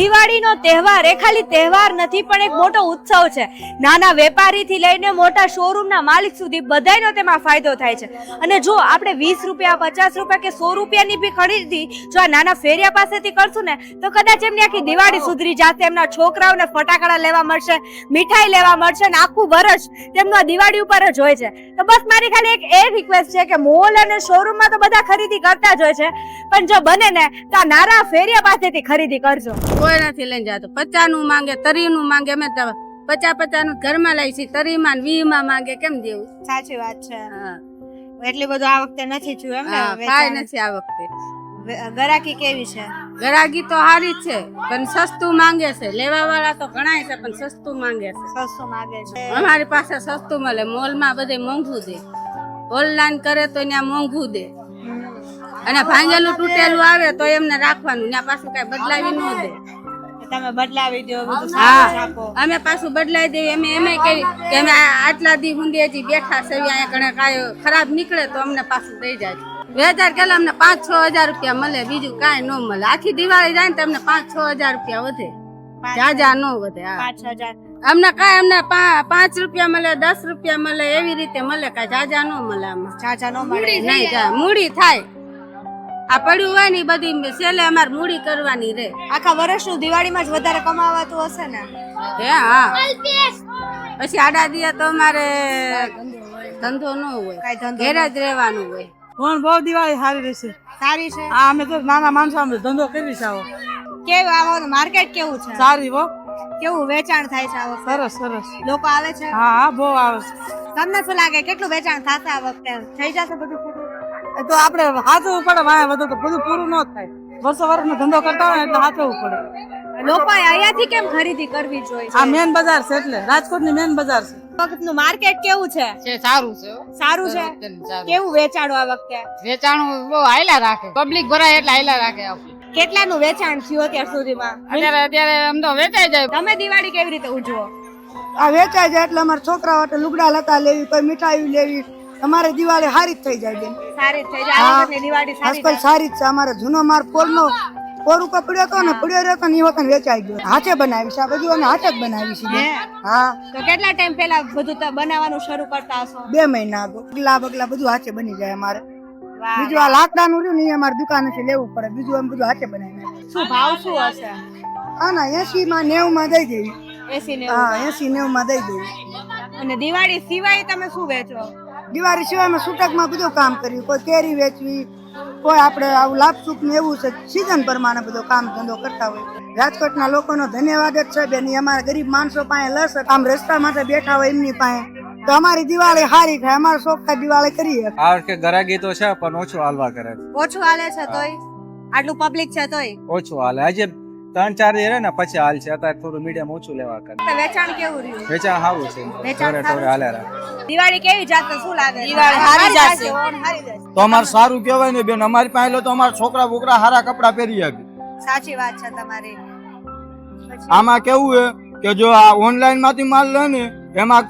દિવાળીનો તહેવાર એ ખાલી તહેવાર નથી, પણ એક મોટો ઉત્સવ છે. નાના વેપારીથી લઈને મોટા શોરૂમના માલિક સુધી બધાયનો તેમાં ફાયદો થાય છે. અને જો આપણે વીસ રૂપિયા, પચાસ રૂપિયા કે સો રૂપિયાની બી ખરીદી જો આ નાના ફેરિયા પાસેથી કરશું ને, તો કદાચ એમની આખી દિવાળી સુધરી જાતે એમના છોકરાઓને ફટાકડા લેવા મળશે, મીઠાઈ લેવા મળશે ને આખું વર્ષ તેમનું દિવાળી ઉપર જ હોય છે. તો બસ મારી ખાલી એક એ રિક્વેસ્ટ છે કે મોલ અને શોરૂમમાં તો બધા ખરીદી કરતા જ હોય છે. પણ જો બને ને, તો આ નાના ફેરિયા પાસેથી ખરીદી કરજો. કોઈ નથી લઈને જતો. પચાસનું માંગે તરીનું માંગે અમે તો પચાસ પચાસ ઘરમાં લઈ છીએ તરીમાં વીસ માંગે કેમ દેવું સાચી વાત છે. એટલે બધું આ વખતે નથી થયું એમ કાંઈ નથી આ વખતે. ગરાકી કેવી છે? ગરાગી તો સારી છે પણ સસ્તું માંગે છે. લેવા વાળા તો ઘણા છે પણ સસ્તું માંગે છે. સસ્તું માંગે છે. અમારી પાસે સસ્તું મળે મોલમાં બધે મોંઘું દે. ઓનલાઈન કરે તો ત્યાં મોંઘું દે. અને ભાંગેલું તૂટેલું આવે તો એમને રાખવાનું ત્યાં પાછું કઈ બદલાવી ન દે. તમે બદલાવી દો બધું આપો અમે પાછું બદલાવી દઈએ. અમે એમ કહી કે અમે આટલા દી હુંડી બેઠા છે અહીંયા ઘણા કાંઈ ખરાબ નીકળે તો અમને પાછું દઈ જાય વેચાર કેલા અમને પાંચ છ હજાર રૂપિયા મળે બીજું કાંઈ ન મળે. આખી દિવાળી જાય ને તો અમને પાંચ છ હજાર રૂપિયા વધે. જાજા ન વધે પાંચ હજાર. અમને કાંઈ અમને પાંચ રૂપિયા મળે દસ રૂપિયા મળે એવી રીતે મળે કાંઈ જાજા ન મળે આમાં. જાજા નો મળે. નહીં મૂડી થાય. આ પડ્યું હોય ને બધી સેલે અમારે મૂડી કરવાની રે. આખા વર્ષનું દિવાળીમાં જ વધારે કમાવાતું હશે ને? હે હા. પછી આડા દિયા તો અમારે ધંધો ન હોય. કાંઈ ઘેર જ રહેવાનું હોય. પણ બહુ દિવાળી સારી રહેશે. સારી છે? આ અમે તો નાના માણસો અમે ધંધો કરી છે આવો. કેવું આવો માર્કેટ કેવું છે? સારી હો. કેવું વેચાણ થાય છે આ વખતે? સરસ સરસ. લોકો આવે છે? હા હા બહુ આવે છે. તમને શું લાગે કેટલું વેચાણ થશે આ વખતે? થઈ જશે બધું તો આપણે હાચવું પડે વાયા બધું તો બધું પૂરું ન થાય. વર્ષો વર્ષનો ધંધો કરતા હોય ને એટલે હાચવું પડે. લોકો અહીંયાથી કેમ ખરીદી કરવી જોઈએ? આ મેન બજાર છે એટલે રાજકોટની મેન બજાર છે. વખતનું માર્કેટ કેવું છે? છે સારું છે સારું છે? કેવું વેચાણ આ વખતે? વેચાણું બહુ હાઈલા રાખે. પબ્લિક ભરાય એટલે હાઈલા રાખે કેટલા કેટલાનું વેચાણ થયું અત્યાર સુધીમાં? અત્યારે અત્યારે આમ તો વેચાઈ જાય. તમે દિવાળી કેવી રીતે ઉજવો? આ વેચાય જાય એટલે અમારા છોકરા માટે લુગડા લતા લેવી કોઈ મીઠાઈ લેવી. અમારે દિવાળી સારી જ થઈ જાય બેન. સારી જ થઈ જાય. દિવાળી સારી આજકાલ સારી જ છે. અમારે જૂનો માર પોલનો પોર ઉપર પડ્યો હતો ને પડ્યો રહ્યો હતો ને એ વખત વેચાઈ ગયો. હાથે બનાવી છે આ બધું અમે હાથે જ બનાવી છે હા? તો કેટલા ટાઈમ પહેલા બધું બનાવવાનું શરૂ કરતા હશો? બે મહિના આગળ. બગલા બગલા બધું હાથે બની જાય અમારે. બીજું આ લાકડાનું રહ્યું ને એ અમારે દુકાનેથી લેવું પડે. બીજું અમે બધું હાથે બનાવી શું ભાવ શું હશે? હા ના એસી માં નેવું માં દઈ દેવી એસી નેવું હા એસી નેવું માં દઈ દેવી અને દિવાળી સિવાય તમે શું વેચો? દિવાળી સિવાયમાં છૂટકમાં બધું કામ કર્યું. કોઈ કેરી વેચવી કોઈ આપણે આવું લાભસુખ ને એવું છે. સિઝન પ્રમાણે બધો કામ ધંધો કરતા હોય. રાજકોટના લોકોનો ધન્યવાદ જ છે બેન. અમારા ગરીબ માણસો પાસે લસ આમ રસ્તા માટે બેઠા હોય એમની પાસે. તો અમારી દિવાળી સારી થાય. અમારા શોખ દિવાળી કરીએ. આ વખતે ગરાગી તો છે પણ ઓછું હાલવા કરે. ઓછું હાલે છે તોય? આટલું પબ્લિક છે તોય? ઓછું હાલે. આજે ત્રણ ચાર દી ને પછી હાલ છે. અત્યારે થોડું મીડિયમ ઓછું લેવા કરે. વેચાણ કેવું રહ્યું? વેચાણ સારું છે. વેચાણ ટોરે ટોરે હાલે દિવાળી કેવી જાત શું લાગે? દિવાળી હારી જાશે. હારી તો અમારે સારું કહેવાય ને બેન. અમારી પાસે લો તો અમાર છોકરા બોકરા સારા કપડા પહેરી શકે સાચી વાત છે તમારી. આમાં કેવું છે કે જો આ ઓનલાઈનમાંથી માલ લે ને એમાં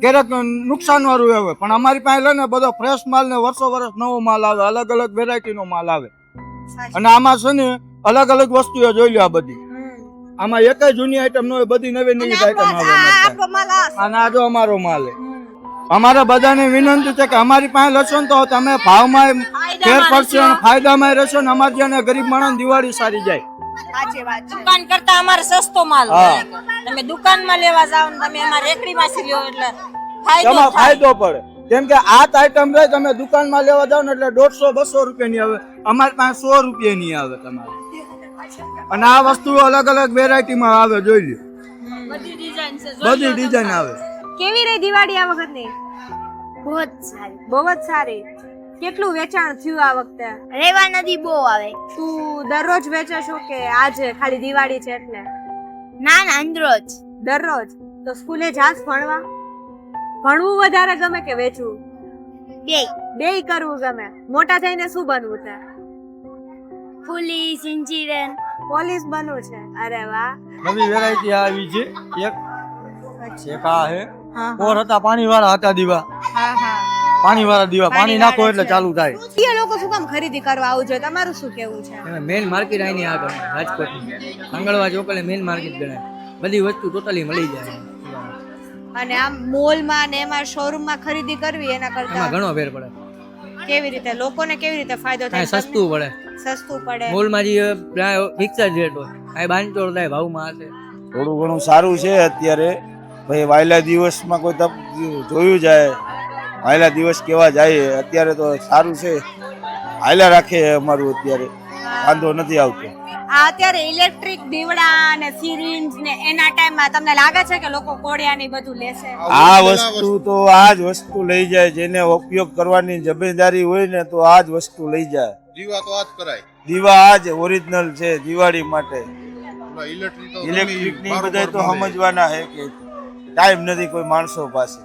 ક્યારેક નુકસાન વાળું આવે. પણ અમારી પાસે લે ને બધો ફ્રેશ માલ ને વર્ષો વર્ષ નવો માલ આવે. અલગ અલગ વેરાયટી નો માલ આવે. અને આમાં છે ને અલગ અલગ વસ્તુઓ જોઈ લો આ બધી. આમાં એક જ જૂની આઈટમ નો હોય બધી નવી નવી આઈટમ આવે. અને આ જો અમારો માલ અમારા બધાને વિનંતી છે કે અમારી પાસે ને તો તમે ભાવમાં ફેર પડશો અને ફાયદામાં રહેશો ને અમારી જેને ગરીબ માણસ દિવાળી સારી જાય. સાચી વાત છે. દુકાન કરતા અમારે સસ્તો માલ તમે દુકાનમાં લેવા જાવ તમે અમારે રેકડીમાંથી લ્યો એટલે ફાયદો તેમાં ફાયદો પડે. કેમ કે આ આઈટમ રહે તમે દુકાનમાં લેવા જાવ ને એટલે દોઢસો બસો રૂપિયાની આવે. અમારી પાસે સો રૂપિયાની આવે તમારે. અને આ વસ્તુ અલગ અલગ વેરાયટીમાં આવે જોઈ લો બધી ડિઝાઇન આવે. કેવી રહી દિવાળી આ વખતની? બહુ જ સારી. બહુ જ સારી. કેટલું વેચાણ થયું આ વખતે? રેવા નદી બહુ આવે. તું દરરોજ વેચે છો કે આજે ખાલી દિવાળી છે એટલે? ના ના દરરોજ દરરોજ? તો સ્કૂલે જાસ ભણવા? ભણવું વધારે ગમે કે વેચવું? બે બે કરવું ગમે. મોટા થઈને શું બનવું છે? પોલીસ ઇન્જિનિયર પોલીસ બનવું છે? અરે વાહ. નવી વેરાયટી આવી છે. એક એક આ છે. હા હતા પાણી વાળા હતા દીવા. હા હા. પાણી વાળા દીવા. પાણી નાખો એટલે ચાલુ થાય. એ લોકો શું કામ ખરીદી કરવા આવું જોઈએ? તમારું શું કેવું છે? મેન માર્કેટ આની આગળ રાજકોટ મંગળવાર ચોકલે મેન માર્કેટ ગણાય. બધી વસ્તુ ટોટલી મળી જાય. અને આમ મોલમાં ને એમાં શોરૂમમાં ખરીદી કરવી એના કરતા ઘણો ફેર પડે. કેવી રીતે લોકોને કેવી રીતે ફાયદો થાય? સસ્તું પડે. સસ્તું પડે. મોલમાં જે ફિક્સ જ રેટ હોય અહીં બાંધચોડ થાય ભાવમાં હશે. થોડું ઘણું સારું છે અત્યારે. ભાઈ વાયલા દિવસમાં કોઈ તપ જોયું જાય વાયલા દિવસ કેવા જાય અત્યારે તો સારું છે. હાયલા રાખે અમારું અત્યારે. વાંધો નથી આવતો. આ અત્યારે ઇલેક્ટ્રિક દીવડા અને સિરિન્જ ને એના ટાઈમમાં તમને લાગે છે કે લોકો કોડિયા ને બધું લેશે આ વસ્તુ તો આ જ વસ્તુ લઈ જાય જેને ઉપયોગ કરવાની જવાબદારી હોય ને તો આ જ વસ્તુ લઈ જાય. દીવા તો આજ કરાય. દીવા આ જ ઓરિજિનલ છે દિવાળી માટે. ઇલેક્ટ્રિક તો ઇલેક્ટ્રિકની બધા તો સમજવાના છે કે ટાઈમ નથી કોઈ માણસો પાસે.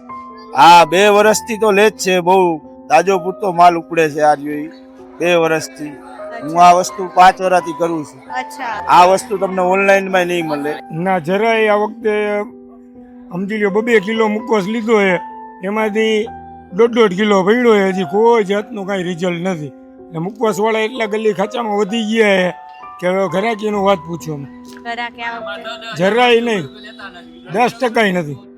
હા બે વર્ષથી તો લે જ છે બહુ. તાજો પૂરતો માલ ઉપડે છે આ જોઈ બે વર્ષથી હું આ વસ્તુ પાંચ વર્ષથી કરું છું. આ વસ્તુ તમને ઓનલાઈનમાં નહીં મળે. ના જરાય આ વખતે સમજી લો બબે કિલો મુકોસ લીધો છે. એમાંથી દોઢ દોઢ કિલો પડ્યો છે. હજી કોઈ જાતનું કાંઈ રિઝલ્ટ નથી. એટલે મુકવાસવાળા એટલા ગલી ખાચામાં વધી ગયા છે કે હવે ઘરાકીનું વાત પૂછો. જરાય નહીં. દસ ટકા નથી.